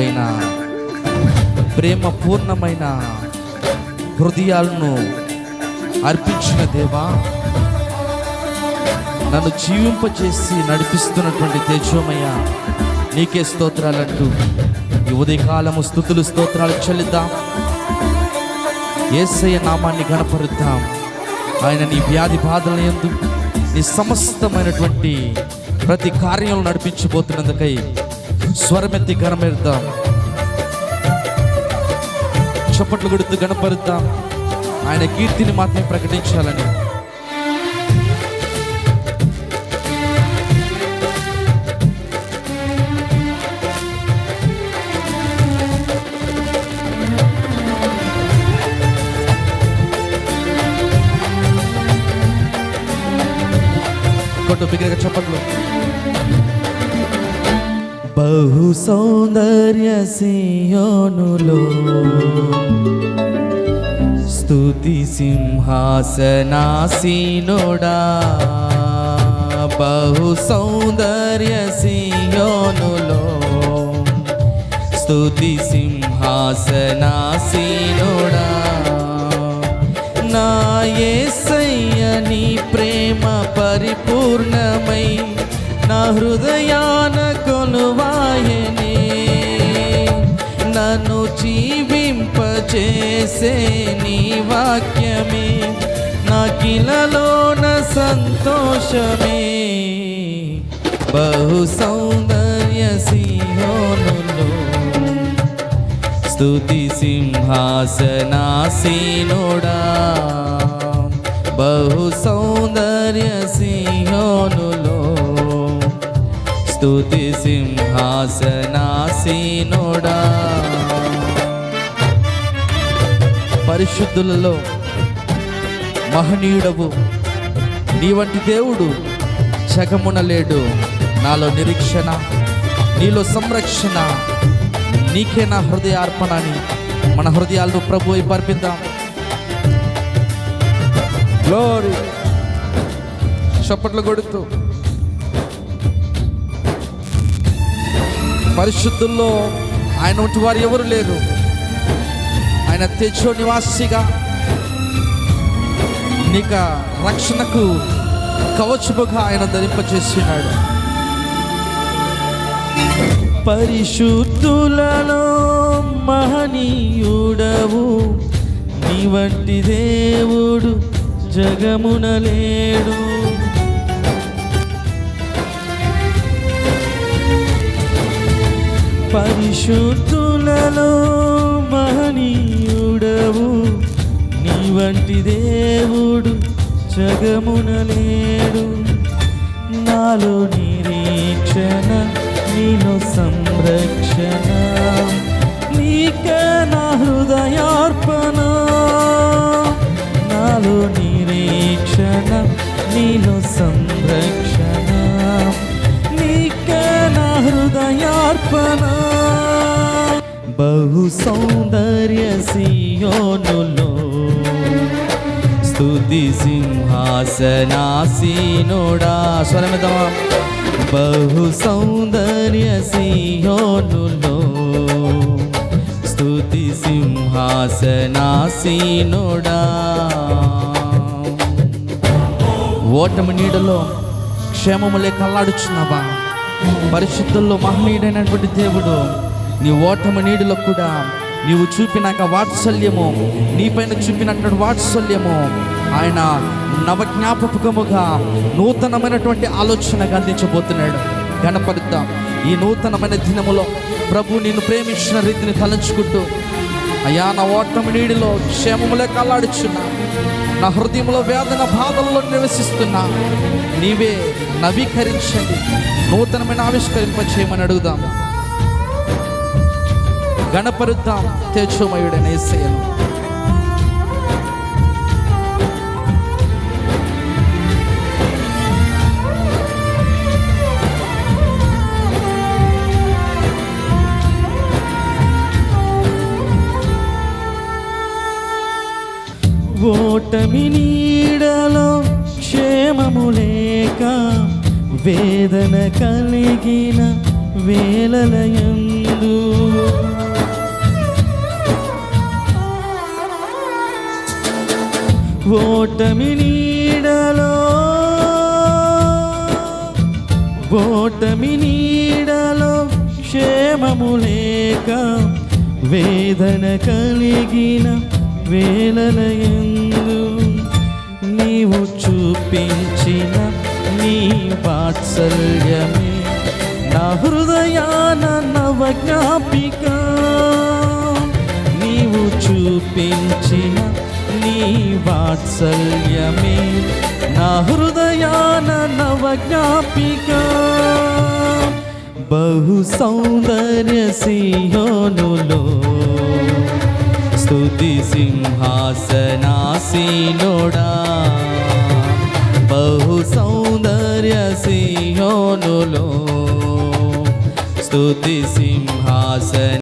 ఎప్పుడైనా ప్రేమ పూర్ణమైన హృదయాలను అర్పించిన దేవా నన్ను జీవింపచేసి నడిపిస్తున్నటువంటి తేజోమయ్య నీకే స్తోత్రాలంటూ ఈ ఉదయకాలము స్థుతులు స్తోత్రాలు చెల్లిద్దాం. ఏసయ్య నామాన్ని గణపరుద్దాం ఆయన నీ వ్యాధి బాధల ఎందు నీ సమస్తమైనటువంటి ప్రతి కార్యం నడిపించబోతున్నందుకై స్వరమెత్తి గణమెరుద్దాం చప్పట్లు కొడుతూ గణపరుద్దాం ఆయన కీర్తిని మాత్రమే ప్రకటించాలని. కొట్టు బిగ్గరగా చప్పట్లు. బహు సౌందర్య సియోనులో. స్థుతి సింహాసనాసీనుడా. బహు సౌందర్య సియోనులో. స్థుతి సింహాసనాసీనుడా. నా యేసయ్య ప్రేమ పరిపూర్ణమై నా హృదయానకు నన్ను జీవింపచేసే నీ వాక్యమే. నా కిలలోన సంతోషమే. బహు సౌందర్య సియోనులో. స్థుతి సింహాసనాసీనుడా. బహు సౌందర్య సింహోనులో స్తుతి సింహాసనాసీనుడా. పరిశుద్ధులలో మహనీయుడవు. నీ వంటి దేవుడు జగమున లేడు. నాలో నిరీక్షణ నీలో సంరక్షణ. నీకే నా హృదయ అర్పణ అని మన హృదయాలను ప్రభు వైపు అర్పిద్దాం గ్లోరీ చప్పట్లు కొడుతూ. పరిశుద్ధుల్లో ఆయన వంటి వారు ఎవరు లేరు. ఆయన తెచ్చో నివాసిగా నీక రక్షణకు కవచముగా ఆయన ధరింపచేసినాడు పరిశుద్ధులలో మహనీయుడవు నీ వంటి దేవుడు జగమున లేడు. పరిశుద్ధులలో మహనీయుడవు. నీ వంటి దేవుడు జగమున లేడు. నాలో నిరీక్షణ నీలో సంరక్షణ. నీక నా హృదయార్పణ. నాలో నిరీక్షణ నీలో సంరక్షణ. నీక నా హృదయార్పణ. బహు సౌందర్య సియోనులో స్థుతి సింహాసనాసీనుడా. స్వరమిదమా? బహు సౌందర్య సియోనులో స్థుతి సింహాసనాసీనుడా. ఓటమి నీడలో క్షేమములే కల్లాడుచున్నావా? పరిశుద్ధుల్లో మహనీయుడైనటువంటి దేవుడు నీ ఓటమి నీడిలో కూడా నీవు చూపినాక వాత్సల్యము నీపైన చూపినటువంటి వాత్సల్యము ఆయన నవజ్ఞాపకముగా నూతనమైనటువంటి ఆలోచనగా అందించబోతున్నాడు గణపరుద్దాం ఈ నూతనమైన దినములో ప్రభు నిన్ను ప్రేమించిన రీతిని తలంచుకుంటూ అయ్యా నా ఓటమి నీడిలో క్షేమములే కల్లాడుచున్నా నా హృదయంలో వేదన బాధల్లో నివసిస్తున్నా నీవే నవీకరించండి నూతనమైన ఆవిష్కరింప చేయమని అడుగుదాం గణపరుద్దాం తేజోమయుడైన ఏసయ్యను. ఓటమి నీడలో క్షేమము లేక వేదన కలిగిన వేలలయందు ఓటమి నీడలో ఓటమి నీడలో క్షేమము లేక వేదన కలిగిన వేలలయందు నీవు చూపించిన నీ వాత్సల్యమే నా హృదయాన నవజ్ఞాపిక. నీవు చూపించిన నీ వాత్సల్యమే నా హృదయాన నవజ్ఞాపిక. బహు సౌందర్య సియోనులో స్థుతి సింహాసనాసీనుడా. బహు సౌందర్య సియోనులో స్థుతి సింహాసన